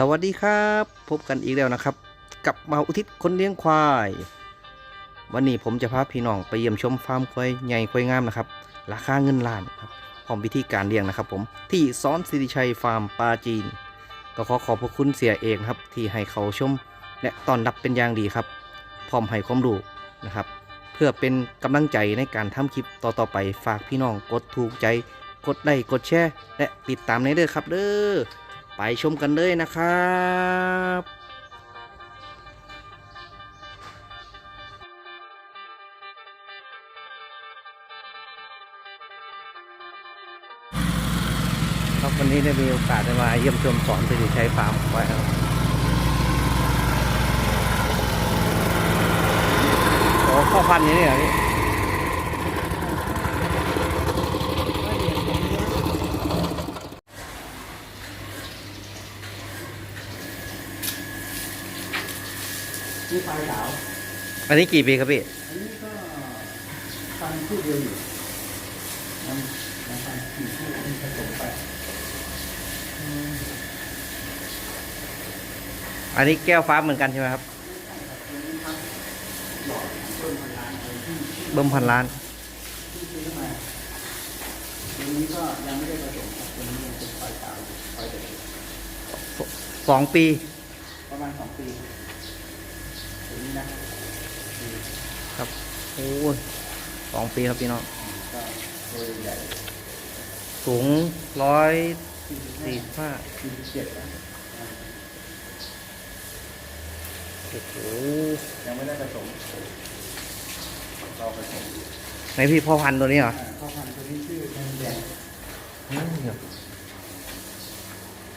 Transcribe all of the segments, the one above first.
สวัสดีครับ พบกันอีกแล้วนะครับ กับมาอุทิศคนเลี้ยงควาย วันนี้ผมจะพาพี่น้องไปเยี่ยมชมฟาร์มควายใหญ่ควายงามนะครับ ราคาเงินล้านครับพร้อมวิธีการเลี้ยงนะครับ ผมที่ซ้อนสิริชัยฟาร์มปลาจีน ก็ขอขอบพระคุณเสียเอกนะครับ ที่ให้เขาชม และตอนรับเป็นอย่างดีครับ พร้อมให้ความรู้นะครับ เพื่อเป็นกำลังใจในการทำคลิปต่อๆไปฝากพี่น้องกดถูกใจ กดไลค์กดแชร์และติดตามในเด้อครับเด้อ ไปชมกันเลยนะครับครับวันนี้ได้มีโอกาสได้มาเยี่ยมชมสอนสิริชัยฟาร์มไว้ครับโอ้ข้อพันธุ์นี้เนี่ยพี่นี่ปลายสาว อันนี้กี่ปีครับพี่ อันนี้ก็ฟันคู่เดียวอยู่มันมันฟันสี่คู่ที่ผสมไปอันนี้แก้วฟ้าเหมือนกันใช่ไหมครับ เบิ่มพันล้านที่ซื้อมาตัวนี้ก็ยังไม่ได้ผสมครับตัวนี้ยังเป็นปลายสาวปลายเด็กสองปี ประมาณสองปีตัวนี้นะ ครับโอ้ยสองปีครับพี่น้องสูงร้อยสี่สิบห้าเจ็ดโอ้โหยังไม่ได้ผสมรอผสมไหนพี่พ่อพันธุ์ตัวนี้เหรอพ่อพันธุ์ตัวนี้ชื่อแทนแดง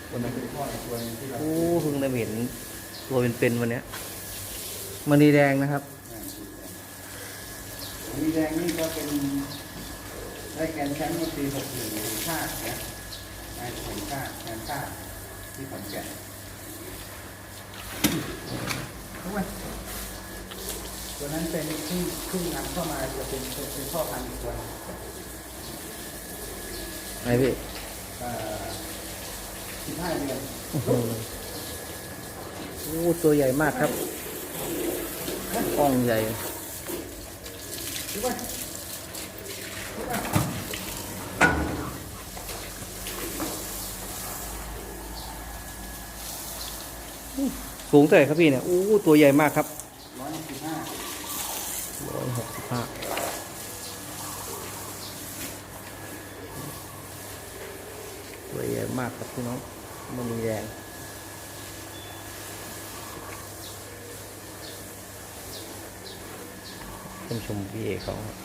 คนนั้นเป็นพ่อตัวนึงที่เราโอ้เพิ่งได้เห็นตัวเป็นๆวันนี้มันนีแดงนะครับ มีแดงนี่ก็เป็นได้แกรนด์แชมป์เมื่อปีหกหนึ่งชาตินะได้ผลชาติแชมป์ชาติที่ขอนแก่นทุกวันตัวนั้นเป็นที่ขึ้นนำเข้ามาจะเป็นเป็นพ่อพันธุ์อีกตัวหนึ่งไหนพี่สิบห้าเดือนโอ้โหโอ้ตัวใหญ่มากครับกล้องใหญ่ทุกวันทุกวัน สูงเท่าไหร่ครับพี่เนี่ยโอ้ตัวใหญ่มากครับร้อยสิบห้าร้อยหกสิบห้าตัวใหญ่มากครับพี่น้องมันนีแดง เยี่ยมชมพี่เอกเขาครับ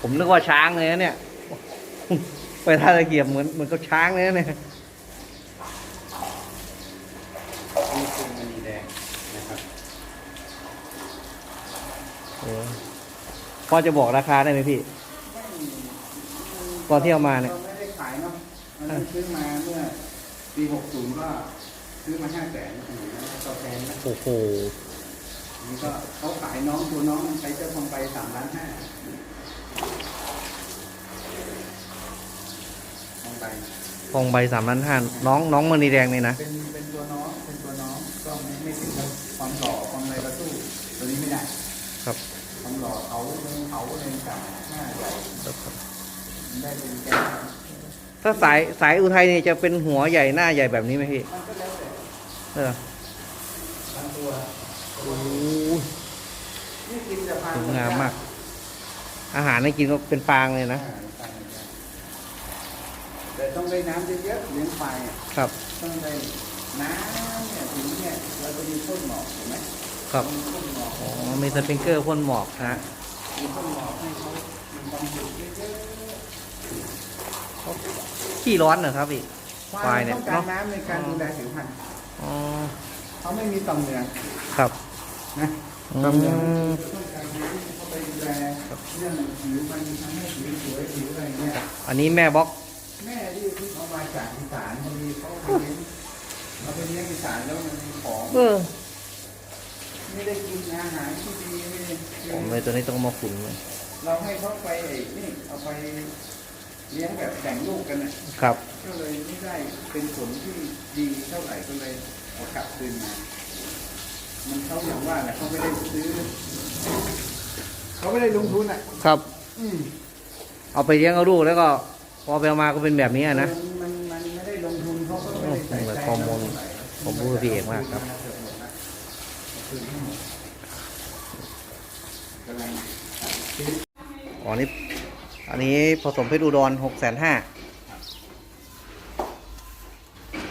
ผมนึกว่าช้างเลยนะเนี่ย ไปท่าตะเกียบเหมือนเหมือนกับช้างเลยนะเนี่ยนี่คือมณีแดงนะครับโอ้พอจะบอกราคาได้ไหมพี่ ตอนที่เอามาเนี่ยเราไม่ได้ขายเนาะเราซื้อมาเมื่อปีหกศูนย์ก็ ซื้อมาห้าแสนต่อแทนนะโอ้โหนี่ก็เขาขายน้องตัวน้องใช้เจ้าทองไปสามล้านห้าทองไปทองใบสามล้านห้าน้องน้องมันนีแดงเลยนะเป็นเป็นตัวน้องเป็นตัวน้องก็ไม่ไม่ถึงกับความหล่อความอะไรก็สู้ตัวนี้ไม่ได้ ครับความหล่อเขาเนื้อเขาเนื้อกับหน้าใหญ่มันได้เป็นแก้วถ้าสายสายอุทัยนี่จะเป็นหัวใหญ่หน้าใหญ่แบบนี้ไหมพี่มันก็แล้วแต่ เออบางตัวโอ้ยนี่กินแต่พันสวยงามมาก อาหารให้กินก็เป็นฟางเลยนะอ่าพันแต่ต้องได้น้ำเยอะๆเลี้ยงควายอะครับ ต้องได้น้ำเนี่ยถึงเนี่ยเราจะมีพ่นหมอกเห็นไหมครับมีพ่นหมอกอ๋อมีสปริงเกอร์พ่นหมอกนะมีพ่นหมอกให้เขามีความสุขเยอะขี้ร้อนเหรอครับพี่ๆควายเนี่ยต้องการน้ำในการดูแลผิวพรรณ อ๋อเขาไม่มีต่อมเหนืองครับนะอืต่อมเหนืองมต้องการน้ำเข้าไปดูแลเรื่องผิวพรรณทำให้ผิวสวยผิวอะไรเนี่ยอันนี้แม่บล็อกแม่ที่ที่เขามาจากอีสานบางทีเขาไปเลี้ยงเขาไปเลี้ยงอีสานแล้วมันมีของเออไม่ได้กินอาหารที่ดีไม่ได้กิน ผมเลยตัวนี้ต้องมาขุนเลยมเราให้เขาไปไอ้นี่เอาไป เลี้ยงแบบแบ่งลูกกันนะครับ ก็เลยไม่ได้เป็นผลที่ดีเท่าไหร่ก็เลยเอากลับคืนมามันเขาอย่างว่าแหละเขาไม่ได้ซื้อเขาไม่ได้ลงทุนอะ ครับ อืมเอาไปเลี้ยงเอาลูกแล้วก็พอไปเอามาก็เป็นแบบนี้อะนะ มันมันไม่ได้ลงทุนเขาก็ไม่ได้ใส่โอ้โหใจข้อมูลผมพูดกับพี่เอกมากครับกำลังอ๋อนี่ อันนี้ผสมเพชรอุดรหกแสนห้า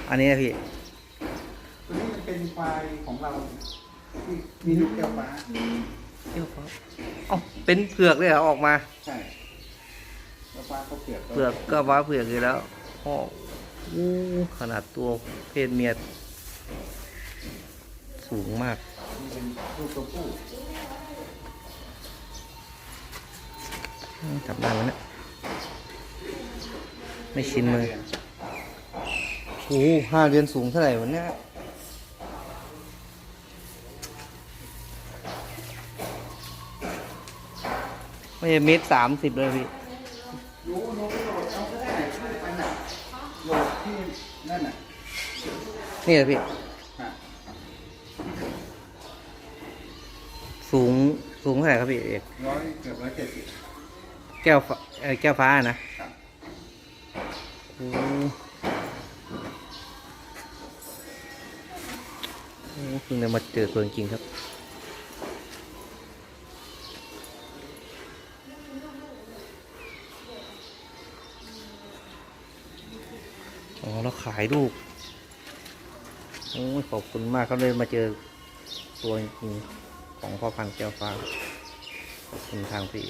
อันนี้นะพี่ ตัวนี้มันเป็นควายของเราที่มีลูกแก้วฟ้าเอ้าเป็นเผือกเลยเหรอออกมา ใช่แก้วฟ้าเขาเปลือกเผือกก็ว้าเผือกอยู่แล้วพ่ออู้ขนาดตัวเพศเมียสูงมาก นี่เป็นลูกตัวผู้ จับได้ไหมเนี่ยไม่ชินมือโอ้โหห้าเดือนสูงเท่าไหร่วันเนี้ยไม่ใช่เมตรสามสิบเลยพี่รู้รู้โหลดเอาก็ได้ขึ้นไปน่ะโหลดที่นั่นน่ะนี่แหละพี่ฮะสูงสูงเท่าไหร่ครับพี่เอกร้อยเกือบร้อยเจ็ดสิบ แก้วฟ้าเอ่อแก้วฟ้านะครับโอ้โหเพิ่งได้มาเจอตัวจริงๆครับ อ๋อแล้วขายลูก โอ้ยขอบคุณมากเขาเลยมาเจอตัวจริงๆของพ่อพันธุ์แก้วฟ้า ขอบคุณทางพี่